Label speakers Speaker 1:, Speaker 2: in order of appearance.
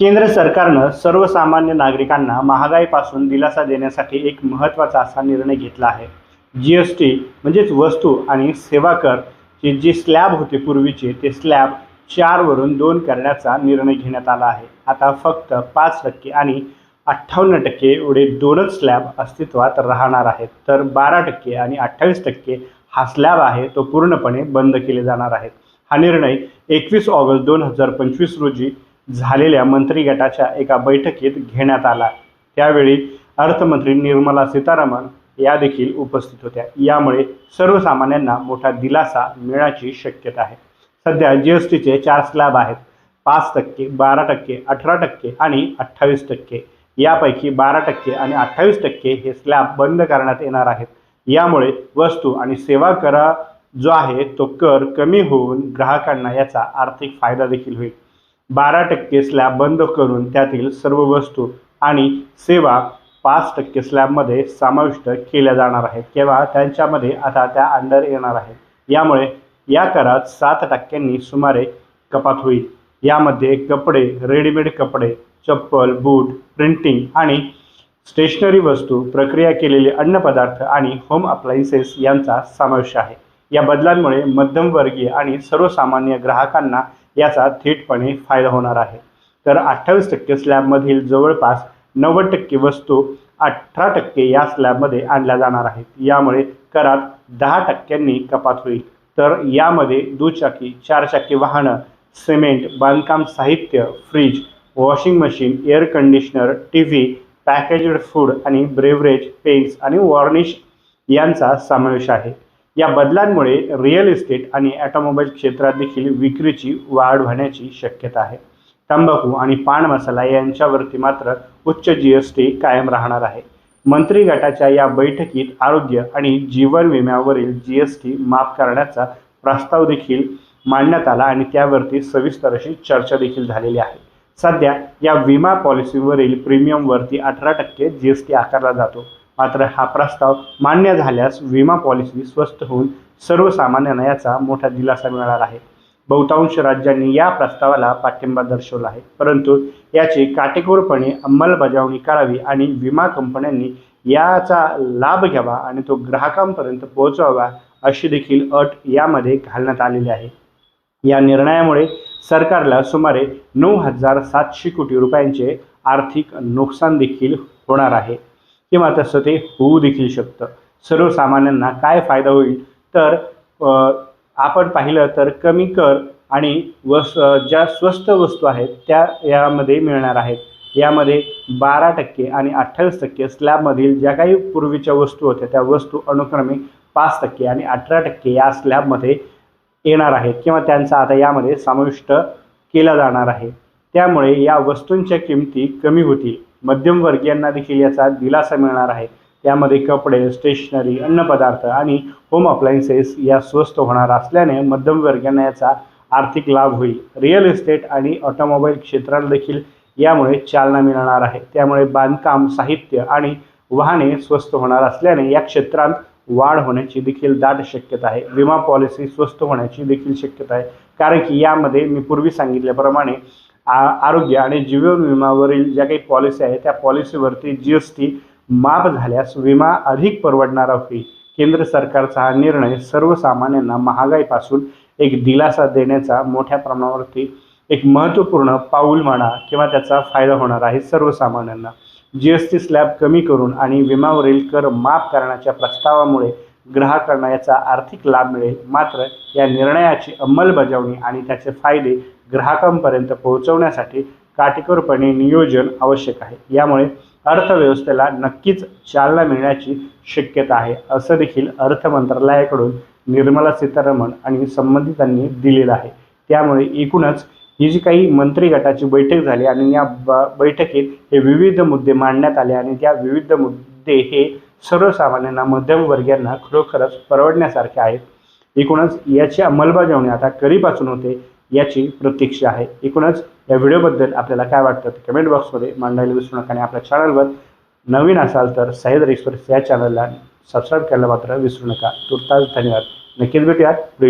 Speaker 1: केंद्र सरकारनं सर्वसामान्य नागरिकांना महागाईपासून दिलासा देण्यासाठी एक महत्त्वाचा असा निर्णय घेतला आहे. जी एस टी म्हणजेच वस्तू आणि सेवा कर जे जे स्लॅब होते पूर्वीचे ते स्लॅब चारवरून दोन करण्याचा निर्णय घेण्यात आला आहे. आता फक्त पाच टक्के आणि अठ्ठावन्न टक्के एवढे दोनच स्लॅब अस्तित्वात राहणार आहेत. तर बारा टक्के आणि अठ्ठावीस टक्के हा स्लॅब आहे तो पूर्णपणे बंद केले जाणार आहेत. हा निर्णय एकवीस ऑगस्ट दोन हजार पंचवीस रोजी झालेल्या मंत्री गटाच्या एका बैठकीत घेण्यात आला. त्यावेळी अर्थमंत्री निर्मला सीतारामन या देखील उपस्थित होत्या. यामुळे सर्वसामान्यांना मोठा दिलासा मिळण्याची शक्यता आहे. सध्या जी एस टीचे चार स्लॅब आहेत. पाच टक्के बारा टक्के अठरा टक्के आणि अठ्ठावीस टक्के. यापैकी बारा टक्के आणि अठ्ठावीस टक्के हे स्लॅब बंद करण्यात येणार आहेत. यामुळे वस्तू आणि सेवा करा जो आहे तो कर कमी होऊन ग्राहकांना याचा आर्थिक फायदा देखील होईल. बारा टक्के स्लॅब बंद करून त्यातील सर्व वस्तू आणि सेवा पाच टक्के स्लॅबमध्ये समाविष्ट केल्या जाणार आहेत. किंवा त्यांच्यामध्ये आता त्या अंडर येणार आहेत. यामुळे या करात सात टक्क्यांनी सुमारे कपात होईल. यामध्ये कपडे रेडीमेड कपडे चप्पल बूट प्रिंटिंग आणि स्टेशनरी वस्तू प्रक्रिया केलेले अन्नपदार्थ आणि होम अप्लायन्सेस यांचा समावेश आहे. या बदलांमुळे मध्यमवर्गीय आणि सर्वसामान्य ग्राहकांना याचा थेटपणे फायदा होणार आहे. तर अठ्ठावीस टक्के स्लॅबमधील जवळपास नव्वद टक्के वस्तू अठरा टक्के या स्लॅबमध्ये आणल्या जाणार आहेत. यामुळे करात दहा टक्क्यांनी कपात होईल. तर यामध्ये दुचाकी चारचाकी वाहनं सिमेंट बांधकाम साहित्य fridge washing machine air conditioner T V packaged food आणि ब्रेवरेज पेन्स आणि वॉर्निश यांचा समावेश आहे. या बदलांमुळे रिअल इस्टेट आणि ॲटोमोबाईल क्षेत्रात देखील विक्रीची वाढ होण्याची शक्यता आहे. तंबाखू आणि पान मसाला यांच्यावरती मात्र उच्च जी एस टी कायम राहणार आहे. मंत्री गटाच्या या बैठकीत आरोग्य आणि जीवन विम्यावरील जी एस टी माफ करण्याचा प्रस्ताव देखील मांडण्यात आला आणि त्यावरती सविस्तर अशी चर्चा देखील झालेली आहे. सध्या या विमा पॉलिसीवरील प्रीमियमवरती अठरा टक्के जी एस टी आकारला जातो. मात्र हा प्रस्ताव मान्य झाल्यास विमा पॉलिसी स्वस्त होऊन सर्वसामान्यांना याचा मोठा दिलासा मिळणार आहे. बहुतांश राज्यांनी या प्रस्तावाला पाठिंबा दर्शवला आहे. परंतु याची काटेकोरपणे अंमलबजावणी करावी आणि विमा कंपन्यांनी याचा लाभ घ्यावा आणि तो ग्राहकांपर्यंत पोहोचवावा अशी देखील अट यामध्ये घालण्यात आलेली आहे. या निर्णयामुळे सरकारला सुमारे नऊ हजार सातशे कोटी रुपयांचे आर्थिक नुकसान देखील होणार आहे. किंवा तसं ते होऊ देखील शकतं. सर्वसामान्यांना काय फायदा होईल? तर आपण पाहिलं तर कमी कर आणि वस ज्या स्वस्त वस्तू आहेत त्या यामध्ये मिळणार आहेत. यामध्ये बारा टक्के आणि अठ्ठावीस टक्के स्लॅबमधील ज्या काही पूर्वीच्या वस्तू होत्या त्या वस्तू अनुक्रमे पाच टक्के आणि अठरा टक्के या स्लॅबमध्ये येणार आहेत किंवा त्यांचा आता यामध्ये समाविष्ट केला जाणार आहे. त्यामुळे या वस्तूंच्या किमती कमी होतील. मध्यमवर्गीयांना देखील याचा दिलासा मिळणार आहे. त्यामध्ये कपडे स्टेशनरी अन्नपदार्थ आणि होम अप्लायन्सेस या स्वस्त होणार असल्याने मध्यमवर्गीयांना याचा आर्थिक लाभ होईल. रिअल इस्टेट आणि ऑटोमोबाईल क्षेत्राला देखील यामुळे चालना मिळणार आहे. त्यामुळे बांधकाम साहित्य आणि वाहने स्वस्त होणार असल्याने या क्षेत्रात वाढ होण्याची देखील दाट शक्यता आहे. विमा पॉलिसी स्वस्त होण्याची देखील शक्यता आहे. कारण की यामध्ये मी पूर्वी सांगितल्याप्रमाणे आ आरोग्य आणि जीवन विमावरील ज्या काही पॉलिसी आहे त्या पॉलिसीवरती जी एस टी माफ झाल्यास विमा अधिक परवडणारा होईल. केंद्र सरकारचा हा निर्णय सर्वसामान्यांना महागाईपासून एक दिलासा देण्याचा मोठ्या प्रमाणावरती एक महत्त्वपूर्ण पाऊल म्हणा किंवा त्याचा फायदा होणार आहे सर्वसामान्यांना. जी एस टी स्लॅब कमी करून आणि विमावरील कर माफ करण्याच्या प्रस्तावामुळे ग्राहकांना याचा आर्थिक लाभ मिळेल. मात्र या निर्णयाची अंमलबजावणी आणि त्याचे फायदे ग्राहकांपर्यंत पोहोचवण्यासाठी काटेकोरपणे नियोजन आवश्यक आहे. यामुळे अर्थव्यवस्थेला नक्कीच चालना मिळण्याची शक्यता आहे असं देखील अर्थ मंत्रालयाकडून निर्मला सीतारामन आणि संबंधितांनी दिलेलं आहे. त्यामुळे एकूणच ही जी काही मंत्री गटाची बैठक झाली आणि या ब बैठकीत हे विविध मुद्दे मांडण्यात आले आणि त्या विविध मुद्दे हे सर्वसामान्यांना मध्यमवर्गीयांना खरोखरच परवडण्यासारखे आहेत. एकूणच याची अंमलबजावणी आता कधीपासून होते याची प्रतीक्षा आहे. एकूणच या व्हिडिओबद्दल आपल्याला काय वाटतं ते कमेंट बॉक्समध्ये मांडायला विसरू नका आणि आपल्या चॅनलवर नवीन असाल तर सह्याद्री एक्सप्रेस या चॅनलला सबस्क्राईब करायला मात्र विसरू नका. तुर्तास धन्यवाद. नक्कीच भेटूयात. पुढील